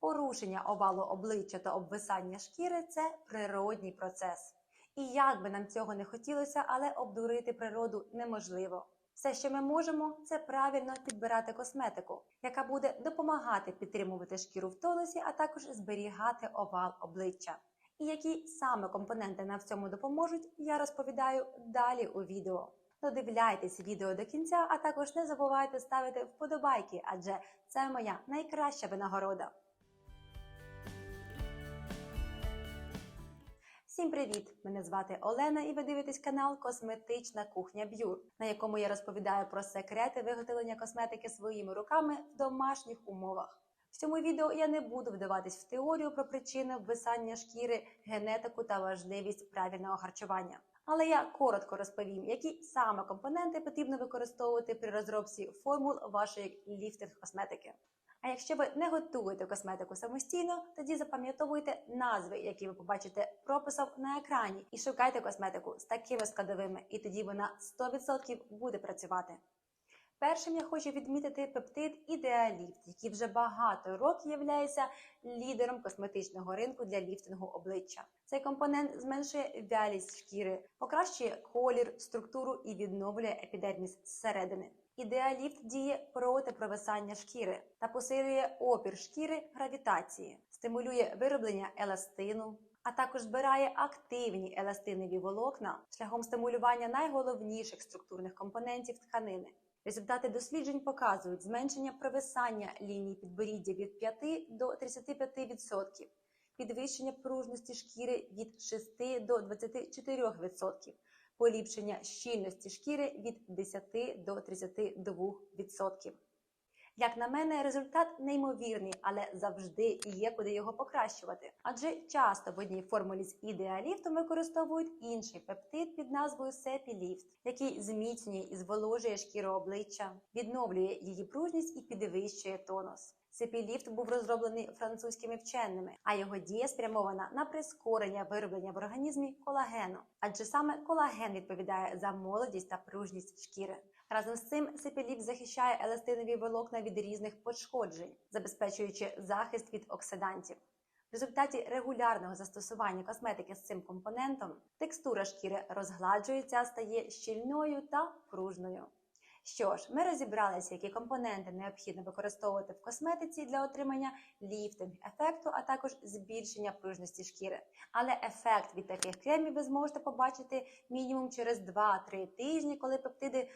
Порушення овалу обличчя та обвисання шкіри це природній процес. І як би нам цього не хотілося, але обдурити природу неможливо. Все, що ми можемо, це правильно підбирати косметику, яка буде допомагати підтримувати шкіру в тонусі, а також зберігати овал обличчя. І які саме компоненти нам в цьому допоможуть, я розповідаю далі у відео. Додивляйтесь відео до кінця, а також не забувайте ставити вподобайки, адже це моя найкраща винагорода. Всім привіт! Мене звати Олена, і ви дивитесь канал Косметична кухня Б'юр, на якому я розповідаю про секрети виготовлення косметики своїми руками в домашніх умовах. В цьому відео я не буду вдаватись в теорію про причини ввисання шкіри, генетику та важливість правильного харчування. Але я коротко розповім, які саме компоненти потрібно використовувати при розробці формул вашої ліфтинг косметики. А якщо ви не готуєте косметику самостійно, тоді запам'ятовуйте назви, які ви побачите прописом на екрані, і шукайте косметику з такими складовими, і тоді вона 100% буде працювати. Першим я хочу відмітити пептид Ідеаліфт, який вже багато років є лідером косметичного ринку для ліфтингу обличчя. Цей компонент зменшує вялість шкіри, покращує колір, структуру і відновлює епідерміс зсередини. Ідеаліфт діє проти провисання шкіри та посилює опір шкіри гравітації, стимулює вироблення еластину, а також збирає активні еластинові волокна шляхом стимулювання найголовніших структурних компонентів тканини. Результати досліджень показують зменшення провисання ліній підборіддя від 5 до 35%, підвищення пружності шкіри від 6 до 24%, поліпшення щільності шкіри від 10 до 32%. Як на мене, результат неймовірний, але завжди є куди його покращувати. Адже часто в одній формулі з ідеаліфтом використовують інший пептид під назвою Сепіліфт, який зміцнює і зволожує шкіру обличчя, відновлює її пружність і підвищує тонус. Сепіліфт був розроблений французькими вченими, а його дія спрямована на прискорення вироблення в організмі колагену, адже саме колаген відповідає за молодість та пружність шкіри. Разом з цим сепіліфт захищає еластинові волокна від різних пошкоджень, забезпечуючи захист від оксидантів. В результаті регулярного застосування косметики з цим компонентом текстура шкіри розгладжується, стає щільною та пружною. Що ж, ми розібралися, які компоненти необхідно використовувати в косметиці для отримання ліфтинг ефекту, а також збільшення пружності шкіри. Але ефект від таких кремів ви зможете побачити мінімум через 2-3 тижні, коли пептиди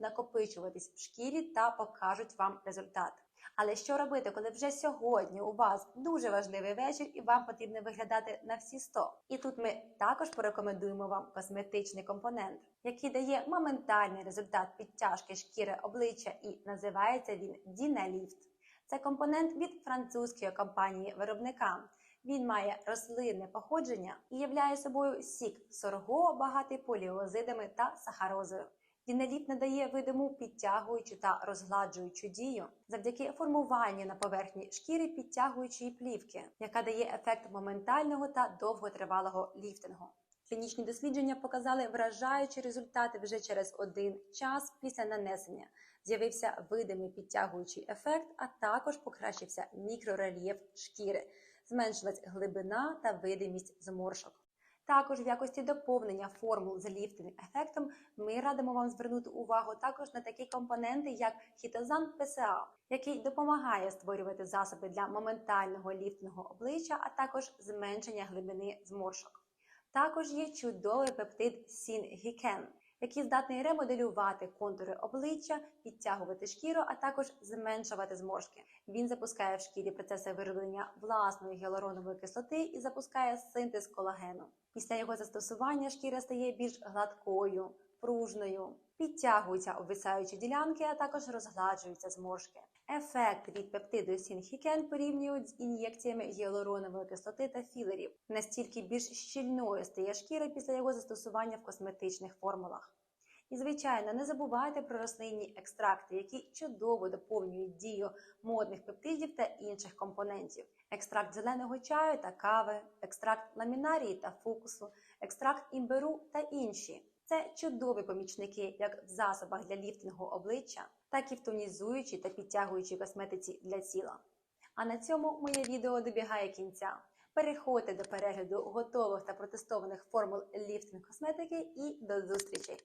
будуть накопичуватись в шкірі та покажуть вам результат. Але що робити, коли вже сьогодні у вас дуже важливий вечір і вам потрібно виглядати на всі 100? І тут ми також порекомендуємо вам косметичний компонент, який дає моментальний результат підтяжки шкіри обличчя і називається він Дінеліфт. Це компонент від французької компанії виробника. Він має рослинне походження і являє собою сік сорго, багатий поліозидами та сахарозою. Дінеліт надає видиму підтягуючу та розгладжуючу дію завдяки формуванню на поверхні шкіри підтягуючої плівки, яка дає ефект моментального та довготривалого ліфтингу. Клінічні дослідження показали вражаючі результати вже через один час після нанесення. З'явився видимий підтягуючий ефект, а також покращився мікрорельєф шкіри, зменшилась глибина та видимість зморшок. Також в якості доповнення формул з ліфтинг ефектом ми радимо вам звернути увагу також на такі компоненти, як хітозан ПСА, який допомагає створювати засоби для моментального ліфтингу обличчя, а також зменшення глибини зморшок. Також є чудовий пептид Сінгікен, який здатний ремоделювати контури обличчя, підтягувати шкіру, а також зменшувати зморшки. Він запускає в шкірі процеси вироблення власної гіалуронової кислоти і запускає синтез колагену. Після його застосування шкіра стає більш гладкою, пружною, підтягуються обвисаючі ділянки, а також розгладжуються зморшки. Ефект від пептиду Сінхікен порівнюють з ін'єкціями гіалуронової кислоти та філерів. Настільки більш щільною стає шкіра після його застосування в косметичних формулах. І, звичайно, не забувайте про рослинні екстракти, які чудово доповнюють дію модних пептидів та інших компонентів. Екстракт зеленого чаю та кави, екстракт ламінарії та фукусу, екстракт імбиру та інші. Це чудові помічники як в засобах для ліфтингу обличчя, так і в тонізуючій та підтягуючій косметиці для тіла. А на цьому моє відео добігає кінця. Переходьте до перегляду готових та протестованих формул ліфтинг косметики і до зустрічі!